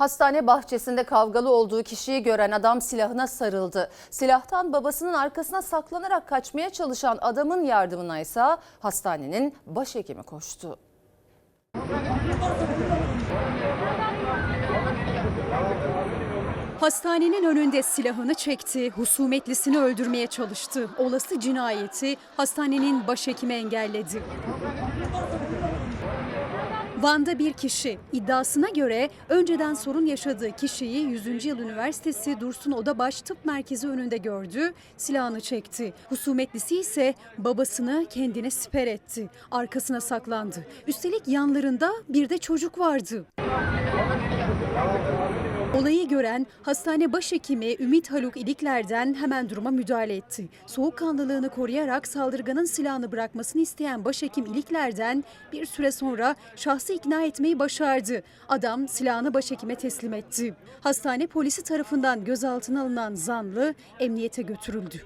Hastane bahçesinde kavgalı olduğu kişiyi gören adam silahına sarıldı. Silahtan babasının arkasına saklanarak kaçmaya çalışan adamın yardımına ise hastanenin başhekimi koştu. Hastanenin önünde silahını çekti, husumetlisini öldürmeye çalıştı. Olası cinayeti hastanenin başhekimi engelledi. Van'da bir kişi iddiasına göre önceden sorun yaşadığı kişiyi 100. Yıl Üniversitesi Dursun Odabaş Tıp Merkezi önünde gördü, silahını çekti. Husumetlisi ise babasını kendine siper etti. Arkasına saklandı. Üstelik yanlarında bir de çocuk vardı. Olayı gören hastane başhekimi Ümit Haluk İlikler'den hemen duruma müdahale etti. Soğukkanlılığını koruyarak saldırganın silahını bırakmasını isteyen başhekim İlikler'den bir süre sonra şahsı ikna etmeyi başardı. Adam silahını başhekime teslim etti. Hastane polisi tarafından gözaltına alınan zanlı emniyete götürüldü.